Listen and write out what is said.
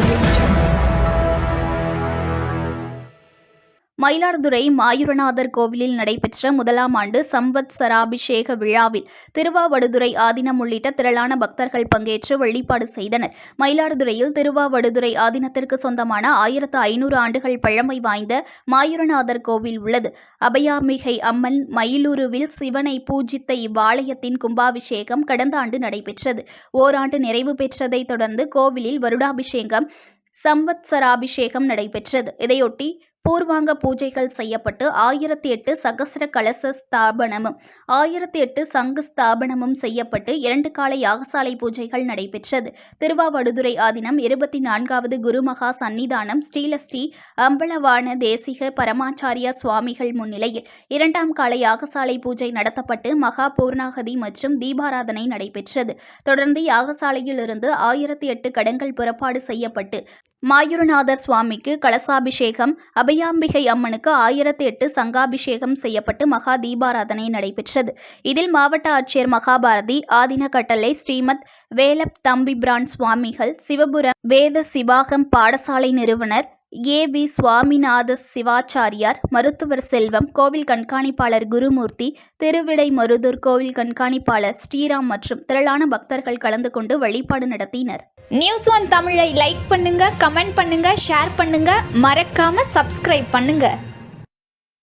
audio. Mayiladuthurai Mayuranathar கோவிலில் நடைபெற்ற முதலாம் ஆண்டு சம்பத் சராபிஷேக விழாவில் திருவாவடுதுறை ஆதீனம் உள்ளிட்ட திரளான பக்தர்கள் பங்கேற்று வழிபாடு செய்தனர். மயிலாடுதுறையில் திருவாவடுதுறை ஆதீனத்திற்கு சொந்தமான ஆயிரத்து ஐநூறு ஆண்டுகள் பழமை வாய்ந்த மாயூரநாதர் கோவில் உள்ளது. அபயாமிகை அம்மன் மயிலுருவில் சிவனை பூஜித்த இவ்வாலயத்தின் கும்பாபிஷேகம் கடந்த ஆண்டு நடைபெற்றது. ஓராண்டு நிறைவு பெற்றதைத் தொடர்ந்து கோவிலில் வருடாபிஷேகம் சம்பத்சராபிஷேகம் நடைபெற்றது. இதையொட்டி பூர்வாங்க பூஜைகள் செய்யப்பட்டு ஆயிரத்தி எட்டு சகசிர கலச ஸ்தாபனமும் ஆயிரத்தி எட்டு சங்கு ஸ்தாபனமும் செய்யப்பட்டு இரண்டு கால யாகசாலை பூஜைகள் நடைபெற்றது. திருவாவடுதுறை ஆதீனம் இருபத்தி நான்காவது குருமகா சன்னிதானம் ஸ்ரீலஸ்ரீ அம்பலவான தேசிக பரமாச்சாரிய சுவாமிகள் முன்னிலையில் இரண்டாம் கால யாகசாலை பூஜை நடத்தப்பட்டு மகா பூர்ணாகதி மற்றும் தீபாராதனை நடைபெற்றது. தொடர்ந்து யாகசாலையிலிருந்து ஆயிரத்தி எட்டு கடங்கள் புறப்பாடு செய்யப்பட்டு மாயூரநாதர் சுவாமிக்கு கலசாபிஷேகம் அபயாம்பிகை அம்மனுக்கு ஆயிரத்தி எட்டு சங்காபிஷேகம் செய்யப்பட்டு மகா தீபாராதனை நடைபெற்றது. இதில் மாவட்ட ஆட்சியர் மகாபாரதி ஆதின கட்டளை ஸ்ரீமத் வேலப் தம்பிபிரான் சுவாமிகள் சிவபுரம் வேத சிவாகம் பாடசாலை நிறுவனர் ஏ வி சுவாமிநாத சிவாச்சாரியார் மருத்துவர் செல்வம் கோவில் கண்காணிப்பாளர் குருமூர்த்தி திருவிடை மருதூர் கோவில் கண்காணிப்பாளர் ஸ்ரீராம் மற்றும் திரளான பக்தர்கள் கலந்து கொண்டு வழிபாடு நடத்தினர். நியூஸ் ஒன் தமிழை லைக் பண்ணுங்க கமெண்ட் பண்ணுங்க ஷேர் பண்ணுங்க மறக்காம சப்ஸ்கிரைப் பண்ணுங்க.